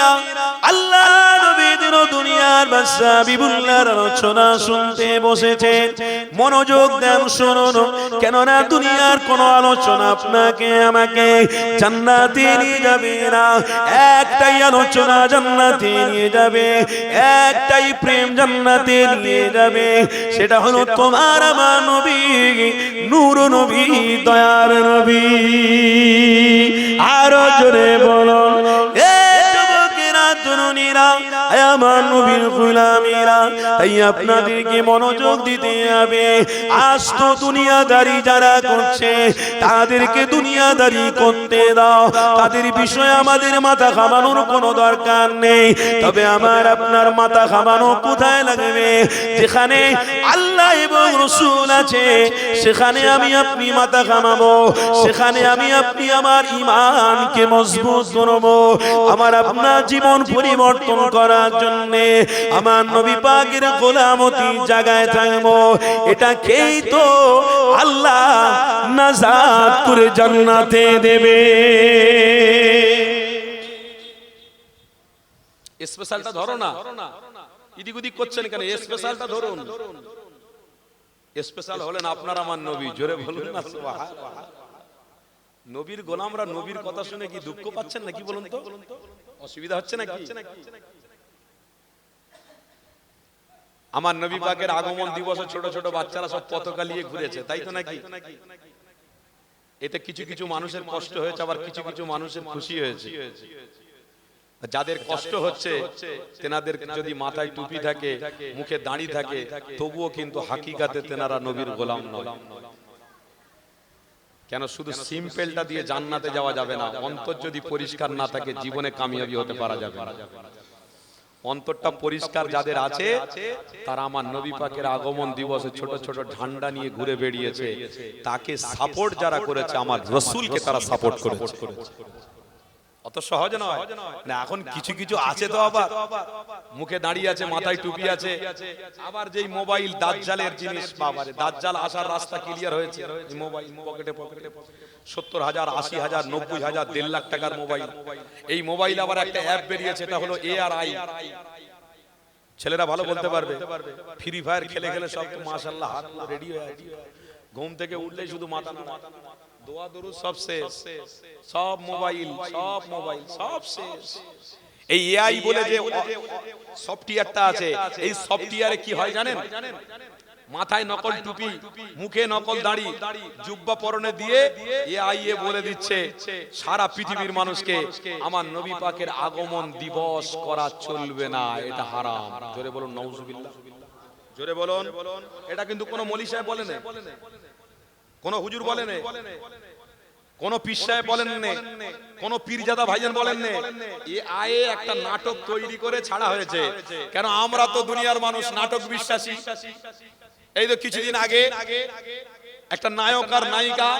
নবীরা আল্লাহ নবীদের দুনিয়ার বাদশা বিবুল্লাহর আলোচনা শুনতে বসেছে। মনোযোগ দেন শুনুন। কেননা দুনিয়ার কোন আলোচনা আপনাকে, আমাকে জান্নাতে নিয়ে যাবে না। একটাই আলোচনা জান্নাতে নিয়ে যাবে। একটাই প্রেম জান্নাতে নিয়ে যাবে। সেটা হলো তোমার আমার নবী, নূর নবী, দয়ার নবী। আরও জোরে বলো আপনাদেরকে মনোযোগ দিতে হবে। দুনিয়াদারি যারা করছে তাদেরকে দুনিয়াদারি করতে দাও। তাদের বিষয়ে আমাদের মাথা খামানোর কোনো দরকার নেই। তবে আমার আপনার মাথা খামানো কোথায় লাগবে? যেখানে আল্লাহ এবং রসুল আছে, সেখানে আমি আপনি মাথা খামাবো সেখানে আমি আপনি আমার ইমানকে মজবুত করব। আমার আপনার জীবন পরিবর্তন করার জন্য আমার নবী গোলামতি জায়গায় থাকব। এটা খেই তো আল্লাহ নাজাত করে জান্নাতে দেবে। স্পেশালটা ধরো না। ইদিক উদিক করছেন কেন? স্পেশালটা ধরুন। স্পেশাল হলেন আপনার আমার নবী। জোরে বলুন না। নবীর গোলামরা নবীর কথা শুনে কি দুঃখ পাচ্ছেন নাকি বলুন তো? অসুবিধা হচ্ছে নাকি? আমার নবী পাকের আগমন দিবসে ছোট ছোট বাচ্চারা সব পতাকা নিয়ে ঘুরেছে, তাই তো নাকি? এতে কিছু কিছু মানুষের কষ্ট হয়েছে আবার কিছু কিছু মানুষের খুশি হয়েছে। যাদের কষ্ট হচ্ছে তেনাদের যদি মাথায় টুপি থাকে মুখে দাড়ি থাকে তবুও কিন্তু হাকিকাতে তেনারা নবীর গোলাম নয়। কেন শুধু সিম্পলটা দিয়ে জান্নাতে যাওয়া যাবে না অন্তর যদি পরিষ্কার না থাকে জীবনে কামিয়াবি হতে পারা যাবে অন্তরটা পরিষ্কার যাদের আছে তারা আমার নবী পাকের আগমন দিবসে ছোট ছোট ঝান্ডা নিয়ে ঘুরে বেরিয়েছে। তাকে সাপোর্ট যারা করেছে আমার রসুলকে তারা সাপোর্ট করেছে। অত সহজ নয়। না এখন কিছু কিছু আছে তো আবার। মুখে দাঁড়িয়ে আছে মাথায় টুপি আছে। আবার যেই মোবাইল দাজ্জালের জিনিস বাবারে দাজ্জাল আসার রাস্তা ক্লিয়ার হয়েছে। মোবাইল পকেটে পকেটে সত্তর হাজার আশি হাজার নব্বই হাজার দেড় লাখ টাকার মোবাইল। এই মোবাইল আবার একটা অ্যাপ বেরিয়েছে এটা হলো এ আর আই ছেলেরা ভালো বলতে পারবে। ফ্রি ফায়ার খেলে খেলে সব তো মাশাল্লাহ হাত রেডি হয়ে আছে। ঘুম থেকে উঠলেই শুধু মাথা নাড়া দোয়া দরুদ সব শেষ। সব মোবাইল সব মোবাইল সব শেষ। এই এআই বলে যে সফটওয়্যারটা আছে। এই সফটওয়্যারে কি হয় জানেন? মাথায় নকল টুপি মুখে নকল দাড়ি জুব্বা পরনে দিয়ে এ বলে দিচ্ছে। সারা পৃথিবীর মানুষকে আমার নবী পাকের আগমন দিবস করা চলবে না এটা হারাম। জোরে বলুন নওজুবিল্লাহ। জোরে বলুন। এটা কিন্তু কোনো মলি সাহেব বলে না কোন হুজুর বলে বলেন কোন পীর সাহেব বলেন নে কোন পীরজাদা ভাইজান বলেন নে এ আয়ে একটা নাটক তৈরি করে ছাড়া হয়েছে। কেন আমরা তো দুনিয়ার মানুষ নাটক বিশ্বাসী? এই তো কিছুদিন আগে একটা নায়ক আর নায়িকা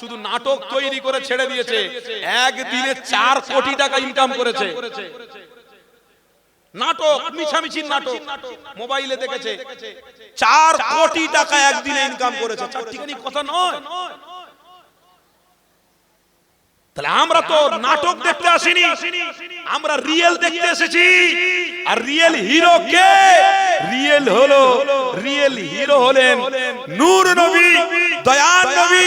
শুধু নাটক তৈরি করে ছেড়ে দিয়েছে। একদিনে চার কোটি টাকা ইনকাম করেছে। নাটক মিছামিছি নাটক মোবাইলে দেখেছে। চার কোটি টাকা একদিনে ইনকাম করেছে। চারটিখানি কথা নয়। তাহলে আমরা তো নাটক দেখতে আসিনি। আমরা রিয়েল দেখতে এসেছি। আর রিয়েল হিরো কে? রিয়েল হলো রিয়েল হিরো হলেন নূর নবী দয়ান নবী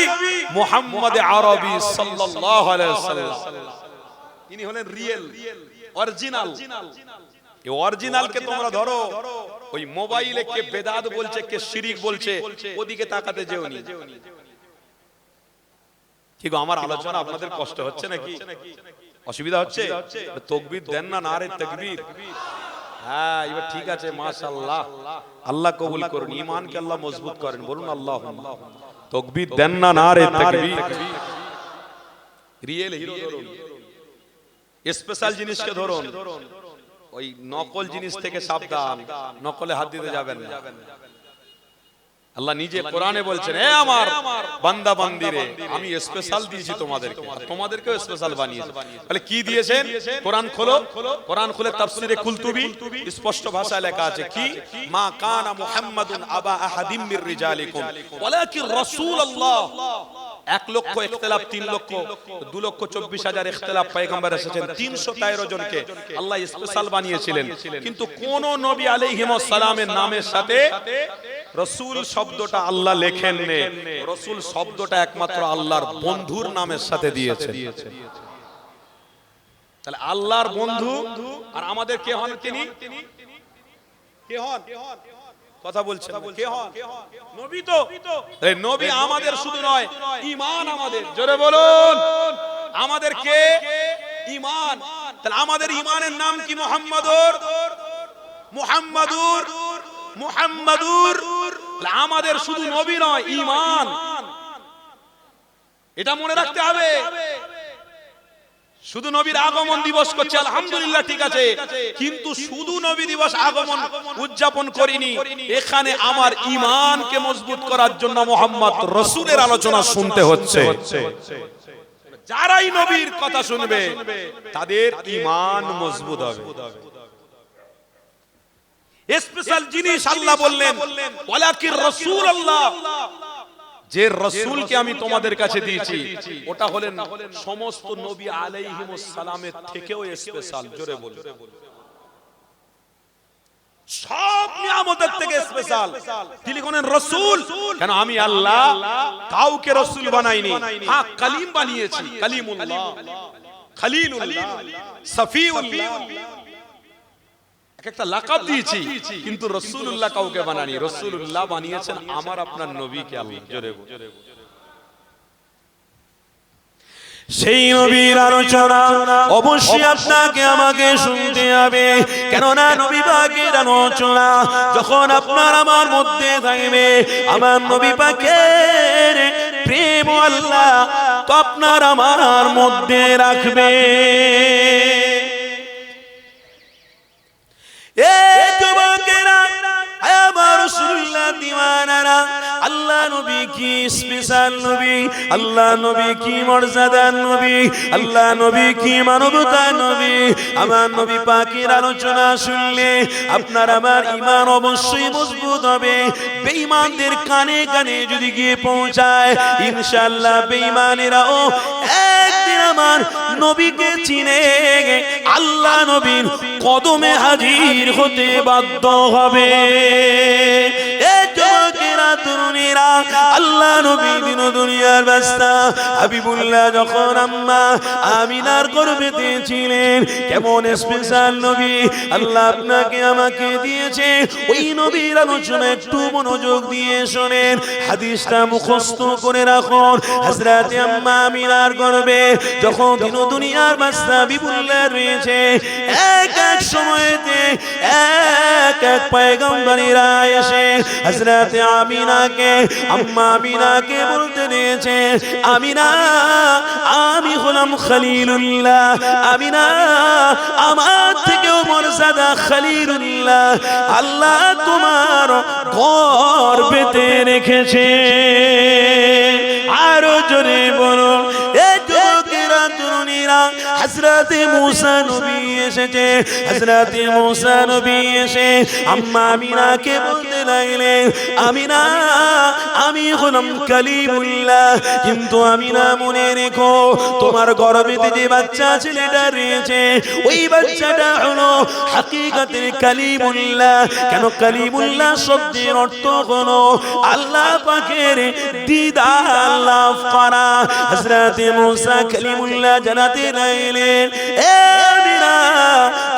মোহাম্মদ আরবি সাল্লাল্লাহু আলাইহি ওয়াসাল্লাম। ইনি হলেন রিয়েল অরিজিনাল। এই অরিজিনালকে তোমরা ধরো। ওই মোবাইলে কে বেদাত বলছে কে শিরিক বলছে ওদিকে তাকাতে যেওনি। কি গো আমার আলোচনা আপনাদের কষ্ট হচ্ছে নাকি? অসুবিধা হচ্ছে? তকবির দেন না না রে তকবির। হ্যাঁ এবার ঠিক আছে মাশাআল্লাহ। আল্লাহ কবুল করুন ঈমানকে আল্লাহ মজবুত করেন বলুন আল্লাহুম্মা। তকবির দেন না না রে তকবির। রিয়েল হিরো ধরুন। স্পেশাল জিনিসকে ধরুন। ওই নকল জিনিস থেকে সাবধান। নকলে হাত দিতে যাবেন না। আল্লাহ নিজে কোরআনে বলছেন এ আমার বান্দা বান্দিরে আমি স্পেশাল দিয়েছি তোমাদেরকে। তোমাদেরকেও স্পেশাল বানিয়েছি। তাহলে কি দিয়েছেন? কোরআন খোলো। কোরআন খুলে। তাফসিরে কুলতুবি। স্পষ্ট ভাষায় লেখা আছে কি? মা কানা মুহাম্মাদুন আবা আহাদিম মির রিজালিকুম। ওয়ালাকিন রাসূলুল্লাহ। এক লক্ষ ইখতিলাফ, তিন লক্ষ, দু লক্ষ চব্বিশ হাজার ইখতিলাফ পায়গাম্বার এসেছেন। তিনশো তেরো জনকে আল্লাহ স্পেশাল বানিয়েছিলেন। কিন্তু কোন নবী আলাইহিম সালামের নামের সাথে রসুল শব্দটা আল্লাহ লেখেন রসুল শব্দটা একমাত্র আল্লাহর বন্ধুর নামের সাথে দিয়েছে তাহলে আল্লাহর বন্ধু আর আমাদের কে হন তিনি? কে হন? কথা বলছেন কে হন? নবী তো। এই নবী আমাদের শুধু নয় ঈমান আমাদের। জোরে বলুন। আমাদের কে? ঈমান। তাহলে আমাদের ঈমানের নাম কি মুহাম্মাদুর? মুহাম্মাদুর? মুহাম্মাদুর। আমাদের শুধু নবী নয় ঈমান। এটা মনে রাখতে হবে। শুধু নবীর আগমন দিবস করছে, আলহামদুলিল্লাহ ঠিক আছে। কিন্তু শুধু নবী দিবস আগমন উদযাপন করিনি। এখানে আমার ঈমানকে মজবুত করার জন্য মোহাম্মদ রসুলের আলোচনা শুনতে হচ্ছে। যারাই নবীর কথা শুনবে, তাদের ইমান মজবুত হবে। স্পেশাল জিনিস আল্লাহ বললেন, ওয়ালাকির রাসূল আল্লাহ যে রসুলকে আমি তোমাদের কাছে দিয়েছি ওটা হলেন সমস্ত নবী সালামের থেকেও স্পেশাল জোরে বলুন। সব নিয়ামতের থেকে স্পেশাল তিনি কোন রসুল। কেন আমি আল্লাহ কাউকে রসুল বানাইনি। হ্যাঁ কালিম বানিয়েছি কালিমুল্লাহ। খালিলুল্লাহ। সফিউল্লাহ এক একটা লাকাব দিয়েছি, কিন্তু রসুল্লাহ কাউকে বানানি। রসুল্লাহ বানিয়েছেন আমার আপনার নবীকে সেই নবীর আলোচনা অবশ্যই আপনাকে আমাকে শুনতে হবে। কেননা নবী পাকের আলোচনা যখন আপনার আমার মধ্যে থাকবে, আমার নবী পাকের প্রেম আল্লাহ তো আপনার আমার মধ্যে রাখবে। স্পেশাল নবী, আল্লাহ নবী কি মর্যাদার নবী, আল্লাহ নবী কি মানবতার নবী? আমার নবী পাকের আলোচনা শুনলে আপনার আমার ঈমান অবশ্যই মজবুত হবে। কানে কানে যদি গিয়ে পৌঁছায়, ইনশাআল্লাহ বেঈমানেরাও একদিন আমার নবীকে চিনে আল্লাহ নবীর কদমে হাজির হতে বাধ্য হবে। আল্লাহ নবী দিন দুনিয়ার ব্যস্তা। হাবিবুল্লাহ যখন আম্মা আমিনার গর্ভেতে ছিলেন, কেমন স্পেশাল নবী? আল্লাহ আপনাকে আমাকে দিয়েছে। ওই নবীর আলোচনা একটু মনোযোগ দিয়ে শোনেন। হাদিসটা মুখস্থ করে রাখুন। হযরত আম্মা আমিনার গর্ভে যখন দিন দুনিয়ার বাস্তা বিপুল্লাহ রয়েছে, এক এক সময়তে এক এক পয়গম্বরেরা এসে হযরত আমিনাকে আম্মা আমিনাকে বলতে দিয়েছে, আমিনা, আমি হলাম খলিলুল্লাহ। আমিনা, আমার থেকেও মর্যাদা খলিলুল্লাহ। আল্লাহ তোমার ঘর পেতে রেখেছে। আরও জোরে বলো হযরতে মুসা নবী এসেছে, হযরতে মুসা নবী এসে, আম্মা আমিনাকে বলতে লাগলেন আমিনা, আমি হলাম কালিমুল্লাহ, কিন্তু আমিনা মনে রেখো, তোমার গর্ভেতে যে বাচ্চা ছেলেটা রয়েছে, ওই বাচ্চাটা হলো হাকিকাতের কালিমুল্লাহ। কেন কালিমুল্লাহ শব্দের অর্থ হলো, আল্লাহ পাকের দিদার লাভ করা। হযরতে মুসা কালিমুল্লাহ জানাতে লাগলেন এ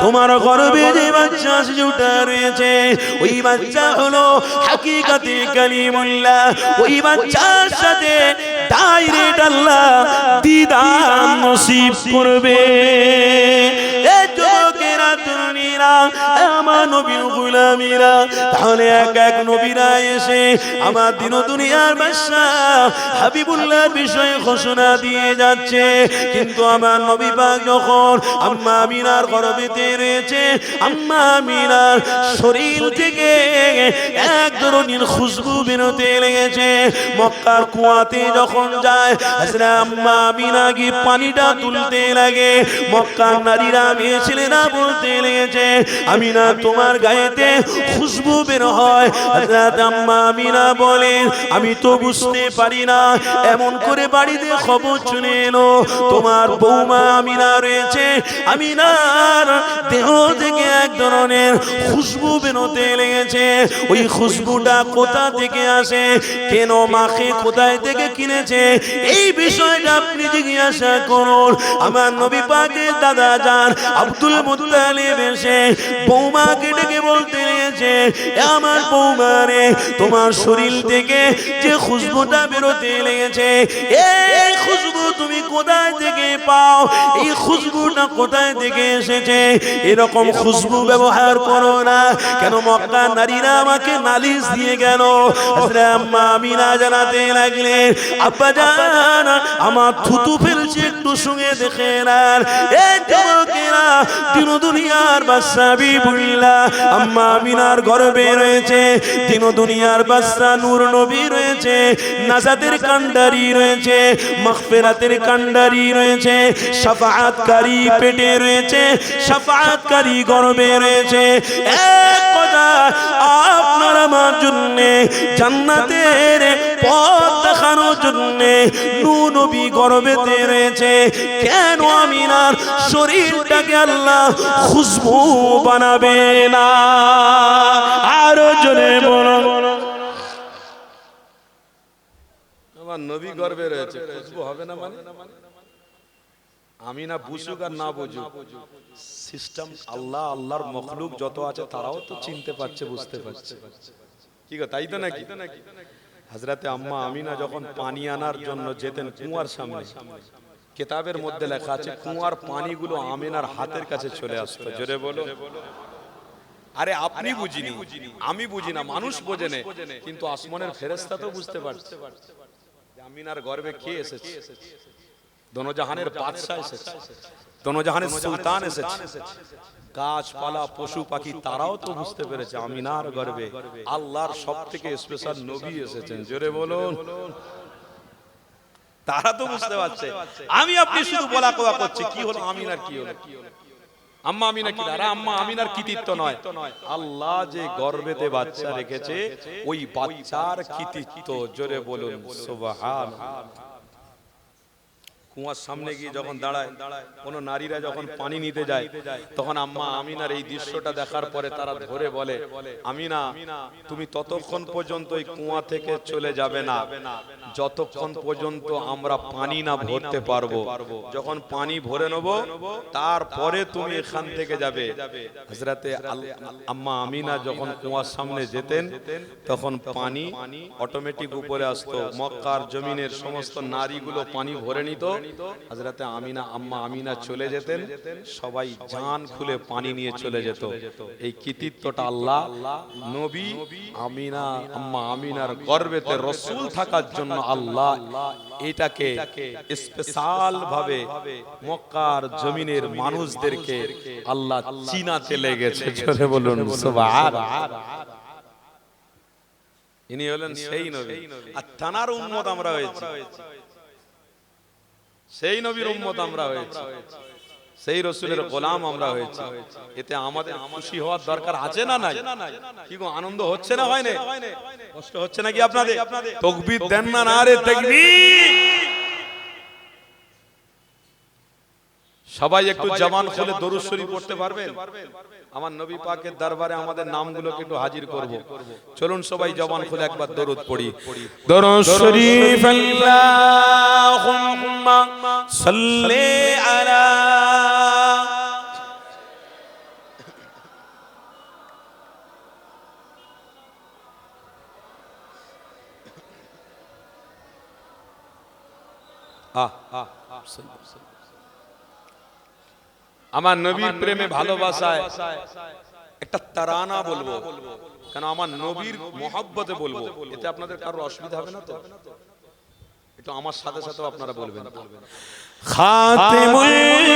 তোমার গর্বে যে বাচ্চা শিশুটা রয়েছে। ওই বাচ্চা হলো হাকিকাতে কালিমুল্লাহ। ওই বাচ্চার সাথে ডাইরেক্ট আল্লাহ দিদার নসিব করবে। এ যুবকেরা, তরুণীরা আমার নবীর গুলামীরা, তাহলে এক এক নবীরা এসে আমার দিন দুনিয়ার বাদশা হাবিবুল্লাহর বিষয়ে ঘোষণা দিয়ে যাচ্ছে। কিন্তু আমার নবী পাক যখন আম্মা আমিনার গর্ভেতে রয়েছে, আম্মা আমিনার শরীর থেকে এক ধরনের খুশবু বেরোতে লেগেছে। মক্কার কুয়াতে যখন যায়, হাজরা আম্মা আমিনা গিয়ে পানিটা তুলতে লাগে। মক্কার নারীরা মেয়ে ছেলেরা বলতে লেগেছে, আমিনা তোমার তোমার গায়েতে খুশবু বের হয়। আমিনা বলেন, আমি তো বুঝতে পারি না। এমন করে বাড়িতে খবর শুনে এলো, তোমার বৌমা আমিনা রয়েছে। আমিনার দেহ থেকে এক ধরনের খুশবু বেরোতে লেগেছে। ওই খুশবুটা কোথা থেকে আসে? কেন মাখে কোথায় থেকে কিনেছে? এই বিষয়টা আপনি জিজ্ঞাসা করুন। আমার নবী পাকের দাদা যান আব্দুল মুত্তালিব এসে বৌমাকে ডেকে বলতে "এ আমার বৌমা রে তোমার শরীর থেকে যে খুশবুটা বেরোতে লেগেছে, এই খুশবু তুমি কোথায় থেকে পাও? এই খুশবুটা কোথায় থেকে এসেছে? এরকম খুশবু ব্যবহার করো না, কেন মক্কা নারীরা আমাকে নালিশ দিয়ে গেল? আমিনা জানাতে লাগলেন, আব্বা জান, আমার থুতু ফেলছে একটু শুনে দেখে না এই যুবকেরা দিন দুনিয়ার বাদশা বিবুল্লা আম্মা আমিনার গর্বে রয়েছে দিন দুনিয়ার বাদশা নূর নবী রয়েছে নাজাদের কান্ডারি রয়েছে, মাগফিরাতের কান্ডারি রয়েছে, শাফাআতকারী পেটে রয়েছে, শাফাআতকারী গর্বে রয়েছে এক কথা, আপনার আমার জন্য জান্নাতের পথ দেখানোর জন্য নবী গর্বেতে রয়েছে কেন আমিনার শরীরটাকে আল্লাহ খুশবু বানাবে না? আরও জনে বলো। মানে? আছে তারাও তো চিনতে পারছে, বুঝতে পারছে। কি গো তাই তো নাকি? হাজরাতে আম্মা আমিনা যখন পানি আনার জন্য যেতেন কুয়ার সামনে কেতাবের মধ্যে লেখা আছে কুয়ার পানিগুলো আমিনার হাতের কাছে চলে আসতো। জোরে বলো। আরে আপনি বুঝিনি আমি বুঝি না মানুষ বোঝে নে কিন্তু আসমানের ফেরেস্তা তো বুঝতে পারছে। আমিনার গর্বে কে এসেছে? দনজাহানের বাদশাহ এসেছে। সুলতান এসেছে গাছপালা পশু পাখি তারাও তো বুঝতে পেরেছে আমিনার গর্বে। আল্লাহর সব থেকে স্পেশাল নবী এসেছেন জোরে বলুন। তারা তো বুঝতে পারছে। আমি আপনি শুধু বলা কোয়া করছি কি হলো আমিনার কি হলো? আম্মা আমিনা কি? আরে আম্মা আমিনার কৃতিত্ব নয়। আল্লাহ যে গর্বেতে বাচ্চা রেখেছে ওই বাচ্চার কৃতিত্ব জোরে বলুন সুবহান কুয়ার সামনে গিয়ে যখন দাঁড়ায় কোন নারীরা যখন পানি নিতে যায় তখন আম্মা আমিনার এই দৃশ্যটা দেখার পরে তারা ধরে বলে আমিনা তুমি ততক্ষণ পর্যন্ত ওই কুয়া থেকে চলে যাবে না যতক্ষণ পর্যন্ত আমরা পানি না ভরতে পারব যখন পানি ভরে নেব তারপরে তুমি এখান থেকে যাবে। হজরতে আম্মা আমিনা যখন কুয়ার সামনে যেতেন তখন পানি অটোমেটিক উপরে আসতো মক্কার জমিনের সমস্ত নারীগুলো পানি ভরে নিত হজরতে আমিনা আম্মা আমিনা চলে যেতেন। সবাই জান খুলে পানি নিয়ে চলে যেত। এই কৃতিত্বটা আল্লাহ নবী আমিনা আম্মা আমিনার গর্বেতে রসুল থাকার জন্য আল্লাহ এটাকে স্পেশাল ভাবে মক্কার জমিনের মানুষদেরকে আল্লাহ চিনাতে লেগেছে জোরে বলুন ইনি হলেন সেই নবী। আর তানার উম্মত আমরা হয়েছি। সেই নবীর উম্মত আমরা হয়েছি। সেই রসুলের গোলাম আমরা হয়েছি। এতে আমাদের খুশি হওয়ার দরকার আছে না নাই? কি গো আনন্দ হচ্ছে না হয় না? কষ্ট হচ্ছে নাকি আপনাদের? তকবির দেন না না রে তকবির। সবাই একটু জবান খুলে দরুদ শরীফ পড়তে পারবেন? আমার নবী পাকের দরবারে আমাদের নামগুলোকে একটু হাজির করব। চলুন সবাই জবান খুলে একবার দরুদ পড়ি। দরুদ শরীফ আল্লাহুম্মা সাল্লি আলা আহ আহ। আমার নবীর প্রেমে ভালোবাসায় একটা তারানা বলব। কেন আমার নবীর মহাব্বতে বলব। এতে আপনাদের কারও অসুবিধা হবে না তো? এটা আমার সাথে সাথে আপনারা বলবেন। খাতেমুল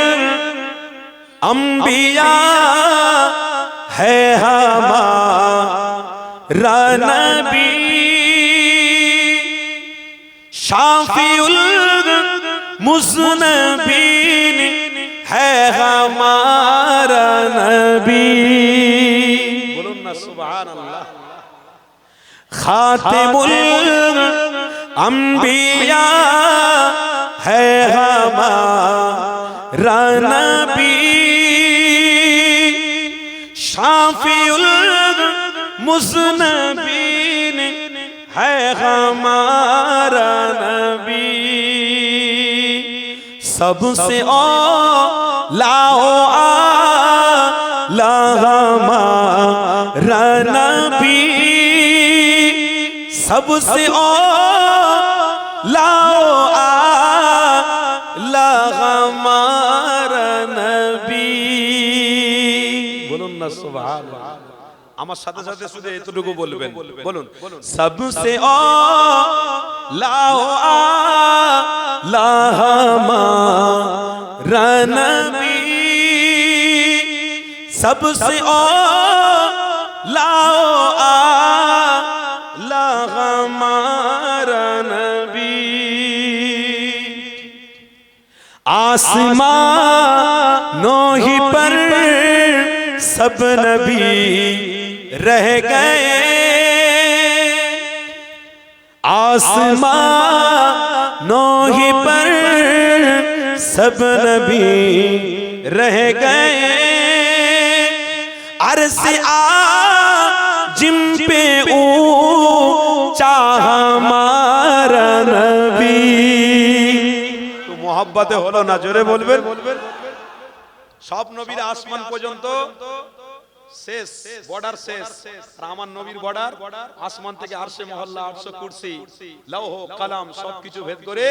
আম্বিয়া হে হামারা নবী শাফিউল মুজনবী ہے ہمارا نبی۔ بولو سبحان اللہ خاتم الانبیاء ہے ہمارا نبی۔ شافی المذنبین ہے ہمارا نبی۔ سب سے اور आ ला हमारा नबी सबसे ओ लाओ आ ला हमारा नबी বলুন না সুবহানাল্লাহ আমার সাথে সাথে শুধু এতটুকু বলবেন বলুন सबसे ओ लाओ आ سب سے اولا آلہ ہمارا نبی۔ آسمان ہی پر سب نبی رہ گئے۔ آسمان ہی پر سب نبی رہ گئے۔ गए अरस आ जिम पे ऊंचा हमारा नबी তো মহাব্বাতে হলো না জোরে বলবেন সব নবীর আসমান পর্যন্ত শেষ বর্ডার শেষ আর আমার নবীর বর্ডার আসমান থেকে আরশে মহল্লা আটশো কুরসি লৌহ কালাম সবকিছু ভেদ করে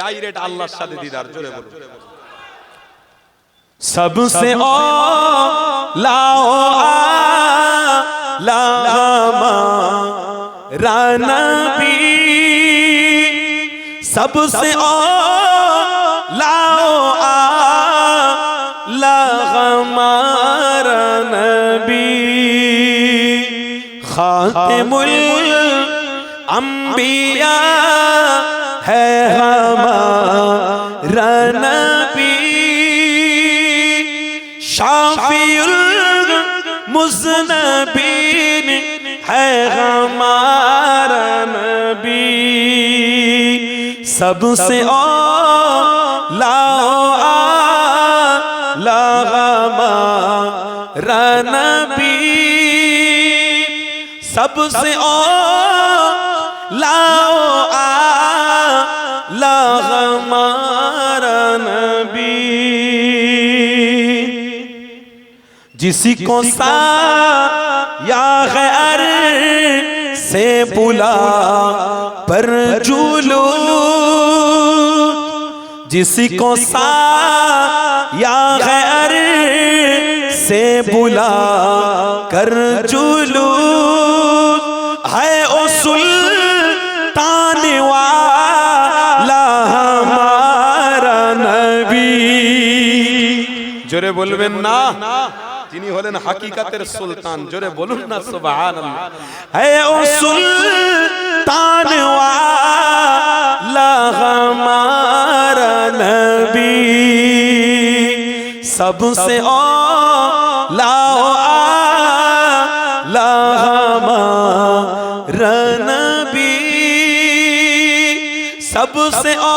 ডাইরেক্ট আল্লাহর সাথে দিদার জোরে বলুন سب سے او لاؤ لاما رانا بھی سب سے او لاؤ آ لاما نبی خاتم الانبیاء ہے ہمارا نبی شافی المذنبین ہے ہمارا نبی. سب سے اولا لاؤ ہمارا نبی. سب سے او لاؤ آلہ جسی کو سا یا غیر سے بلا پر جولو جسی کو سا یا غیر سے بلا کر جولو ہے او سلطان والا ہمارا نبی۔ جرے بلوین نا۔ তিনি হলেন হাকিকাতের সুলতান। জোরে বলুন না সুবহান হে ও সুলতান ওয়ালা হামারা নবী সবসে ও লাও আলা হামারা নবী সবসে ও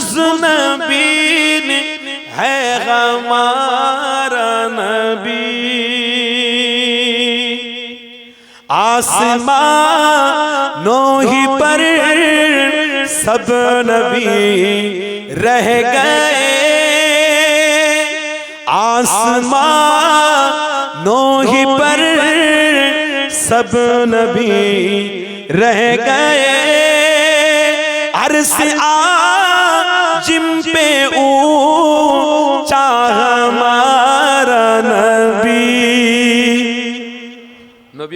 اس نبی نے ہے ہمارا نبی۔ آسمان نو ہی پر سب نبی رہ گئے۔ آسمان نو ہی پر سب نبی رہ گئے۔ عرص آ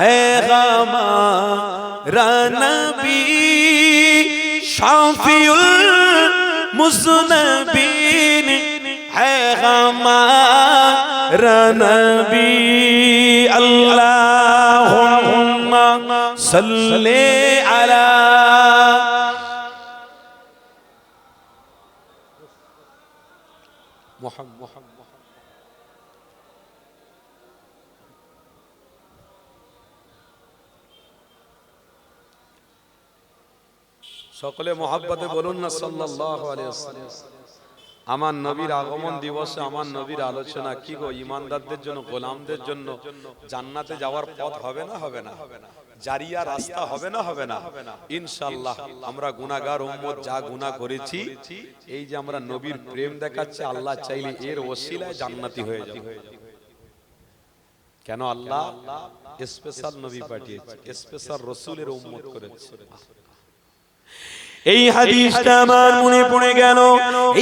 ہے ہمارا نبی شافی المذنبین ہے ہمارا نبی اللہم صلی علی সকলে মহাব্বতে বলুন না সাল্লাল্লাহু আলাইহি আমার নবীর আগমন দিবসে আমার নবীর আলোচনা কি গো? ইমানদারদের জন্য, গোলামদের জন্য, জান্নাতে যাওয়ার পথ হবে না হবে না? জারিয়া রাস্তা হবে না হবে না? ইনশাল্লাহ আমরা গুনাগার উম্মত, যা গুনাহ করেছি, এই যে আমরা নবীর প্রেম দেখাচ্ছে, আল্লাহ চাইলে এর ওসিলায় জান্নাতি হয়ে যাবে। কেন আল্লাহ স্পেশাল নবী পাঠিয়েছে, স্পেশাল রসুলের উম্মত করেছে। এই হাদিসটা আমার মনে পড়ে গেল।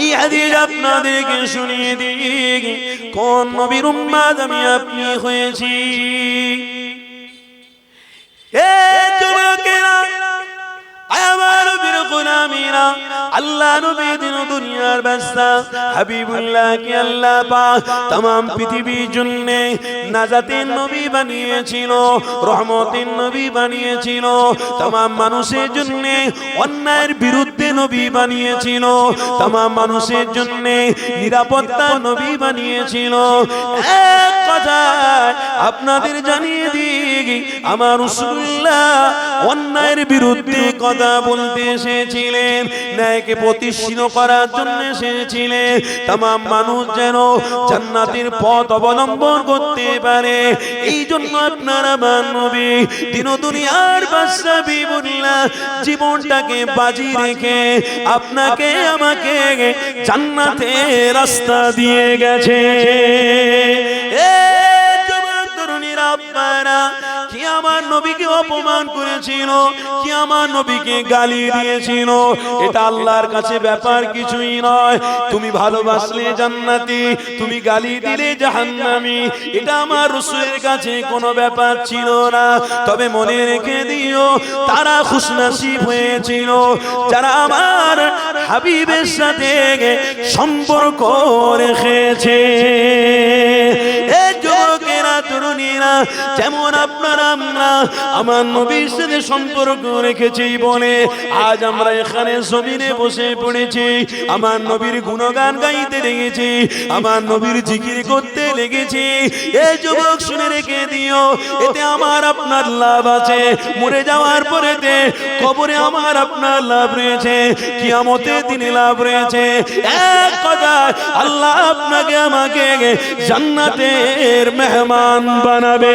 এই হাদিস আপনাদেরকে শুনিয়ে দিই। কোন নবীর উম্মাদ আমি আপনি হয়েছি। এ যুবকেরা আমার গোলামীরা আল্লাহ নবী দিন দুনিয়ার বাদশা হাবিবুল্লাহ কে আল্লাহ পাক तमाम পৃথিবীর জন্য নাজাতের নবী বানিয়েছিল রহমতের নবী বানিয়েছিল तमाम মানুষের জন্য অন্যায়ের বিরুদ্ধে নবী বানিয়েছিল तमाम মানুষের জন্য নিরাপত্তা নবী বানিয়েছিল এক কথায় আপনাদের জানিয়ে দিই আমার রাসূলুল্লাহ অন্যায়ের বিরুদ্ধে কথা বলতে এসেছিলেন, ন্যায়কে প্রতিষ্ঠিত করার জন্য এসেছিলেন। তাম মানুষ যেন জান্নাতের পথ অবলম্বন করতে পারে। এই জন্য আপনারা মানবী দিন দুনিয়ার বাদশা বিবুল্লাহ জীবনটাকে বাজি রেখে আপনাকে আমাকে জান্নাতে রাস্তা দিয়ে গেছে। এ যুবক তরুণীরা, আপনারা আমার নবীকে অপমান করেছিল, কি আমার নবীকে গালি দিয়েছিল, এটা আল্লাহর কাছে ব্যাপার কিছুই নয়। তুমি ভালোবাসলে জান্নাতি, তুমি গালি দিলে জাহান্নামি, এটা আমার রসুলের কাছে কোনো ব্যাপার ছিল না। তবে মনে রেখে দিও, তারা খুশনসিব হয়েছিল। যারা আমার হাবিবের সাথে সম্পর্ক রেখেছে। এ তরুণীরা যেমন আমরা, আমার নবীর সাথে সম্পর্ক রেখেছি আজ আমরা এখানে জমিনে বসে পড়েছি। আমার নবীর গুণগান গাইতে লেগেছি, আমার নবীর জিকির করতে লেগেছি। যুবক শুনে রেখে দিও, এতে আমার আপনার লাভ আছে। মরে যাওয়ার পরেতে কবরে আমার আপনার লাভ রয়েছে। কিয়ামতে দিনে লাভ রয়েছে। এক কথা আল্লাহ আপনাকে, আমাকে জান্নাতের মেহমান বানাবে।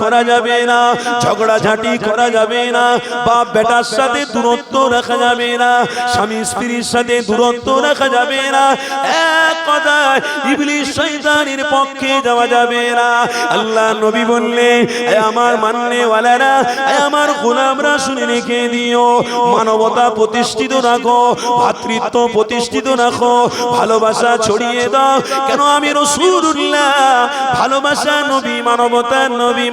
করা যাবে না ঝগড়াঝাটি করা যাবে না, বাপ বেটার সাথে দূরত্ব রাখা যাবে না, স্বামী স্ত্রীর সাথে দূরত্ব রাখা যাবে না, এক কথায় ইবলিশ শয়তানের পক্ষে যাওয়া যাবে না। আল্লাহ নবী বললে আমার মাননে ওয়ালারা আমার গোলামরা শুনে রেখে দিও। মানবতা প্রতিষ্ঠিত রাখো, ভাতৃত্ব প্রতিষ্ঠিত রাখো, ভালোবাসা ছড়িয়ে দাও। কেন আমি রসুল্লাহ ভালোবাসা নবী, মানবতা নবী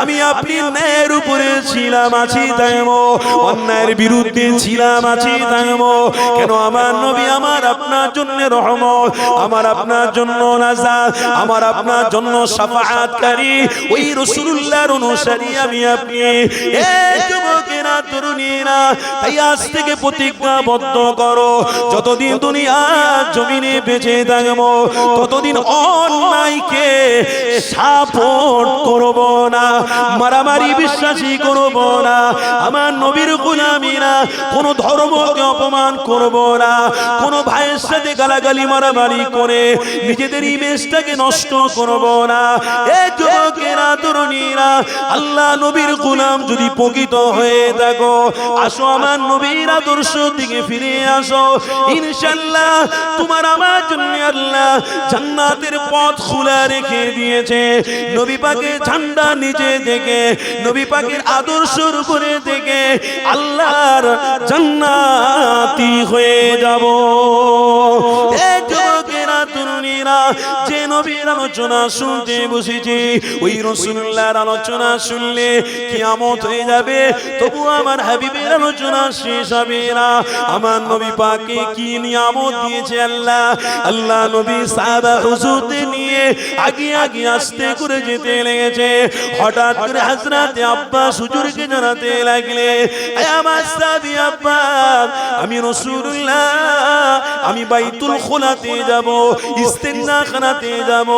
আমি আপনি ন্যায়ের উপরে ছিলাম, আছি তাইমো অন্যায়ের বিরুদ্ধে ছিলাম, আছি তাইমো কেন আমার নবী আমার আপনার জন্য রহমত? আমার আপনার জন্য নাজাত, আমার আপনার জন্য সাফাআতকারী ওই রাসূলুল্লাহর অনুসারী আমি আপনি। এ যুবকেরা, তরুণীরা, তাই আজ থেকে প্রতিজ্ঞাবদ্ধ করো। যতদিন দুনিয়া জমিনে বেঁচে থাকব, ততদিন অন্যায়কে সাপোর্ট করব না। মারামারি বিশ্বাসী করব না আমার নবীর গুলামীরা কোন ধর্মকে অপমান করব না। কোন ভাইয়ের সাথে গালাগালি মারামারি করে নিজেদের ইমেজটাকে নষ্ট করব না। এ যুবকেরা, তরুণীরা, আল্লাহ নবীর গুলাম যদি প্রকৃত হয়ে থাকো, আসো আমার নবীর আদর্শ দিকে ফিরে আসো। ইনশাল্লাহ তোমার আমার জন্য আল্লাহ জান্নাতের পথ খোলা রেখে দিয়েছে। নবী পাকের ঝান্ডা নিচে থেকে নবী পাকের আদর্শর উপরে দেখে আল্লাহর জান্নাতি হয়ে যাব। তরুণীরা যে নবীর আলোচনা শুনতে বসেছি, ওই রসুল্লাহর আলোচনা শুনলে কিয়ামত হয়ে যাবে। তবু আমার হাবিবের আলোচনা শেষ হবে না। আমার নবী পাকে কি নিয়ামত দিয়েছে আল্লাহ? আল্লাহ নবী সাহাবা হুজুরদের নিয়ে আগে আগে আস্তে করে যেতে লেগেছে। হঠাৎ করে হাজরাতে আব্বাস হুজুরকে জানাতে লাগলে, "এ আমার সাহাবী আব্বাস, আমি রসুল্লাহ, আমি বাইতুল খোলাতে যাব। ইস্তেন্না খানাতে যাব।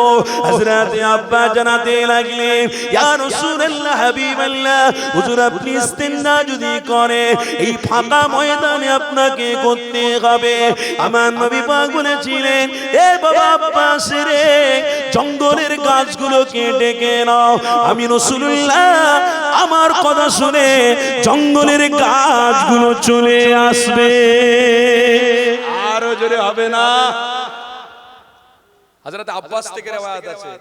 হযরতে আব্বা জানাতে লাগলে ইয়া রাসূলুল্লাহ, হাবিবাল্লাহ, হুজুর আপনি যদি করে এই ফাঁকা ময়দানে আপনাকে করতে হবে। আমার নবী পাক বলেছিলেন, এ বাবা রে জঙ্গলের গাছগুলোকে ডেকে নাও। আমি রাসূলুল্লাহ, আমার কথা শুনে জঙ্গলের গাছগুলো চলে আসবে। আরও জোরে হবে না? হযরত আব্বাস থেকে রেওয়ায়াত আছে।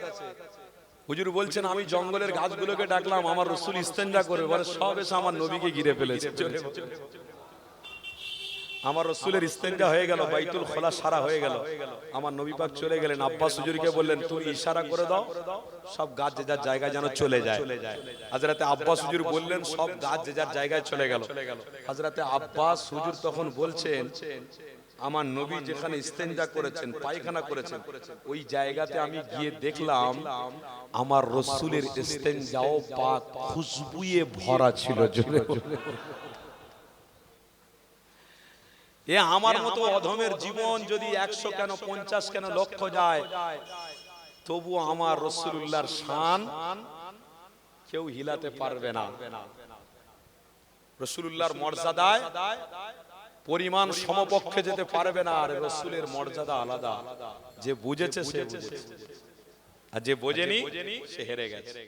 হুজুর বলছেন আমি জঙ্গলের গাছগুলোকে ডাকলাম আমার রসুল ইস্তেঞ্জা করে বলে সব এসে আমার নবীকে ঘিরে ফেলেছে। আমার রসুলের ইস্তেঞ্জা হয়ে গেল বাইতুল খোলা সারা হয়ে গেল। আমার নবী পাক চলে গেলেন আব্বাস হুজুরকে বললেন তুমি ইশারা করে দাও সব গাছ যে যার জায়গায় যেন চলে যায়। হাজরাতে আব্বাস হুজুর বললেন সব গাছ যে যার জায়গায় চলে গেল। হাজরাতে আব্বাস হুজুর তখন বলছেন আমার নবী যেখানে ইস্তেঞ্জা করেছেন, পায়খানা করেছেন, ওই জায়গাতে আমি গিয়ে দেখলাম, আমার রসুলের ইস্তেঞ্জাও পাক খুশবুয়ে ভরা ছিল। এ আমার মতো অধমের জীবন যদি একশো কেন, পঞ্চাশ কেন, লক্ষ যায়, তবু আমার রসুল্লাহর শান কেউ হিলাতে পারবে না রসুল্লাহর মর্যাদায় পরিমাণ সমপক্ষে যেতে পারবে না আর রসুলের মর্যাদা আলাদা। যে বুঝেছে সে বুঝেছে আর যে বোঝেনি সে হেরে গেছে।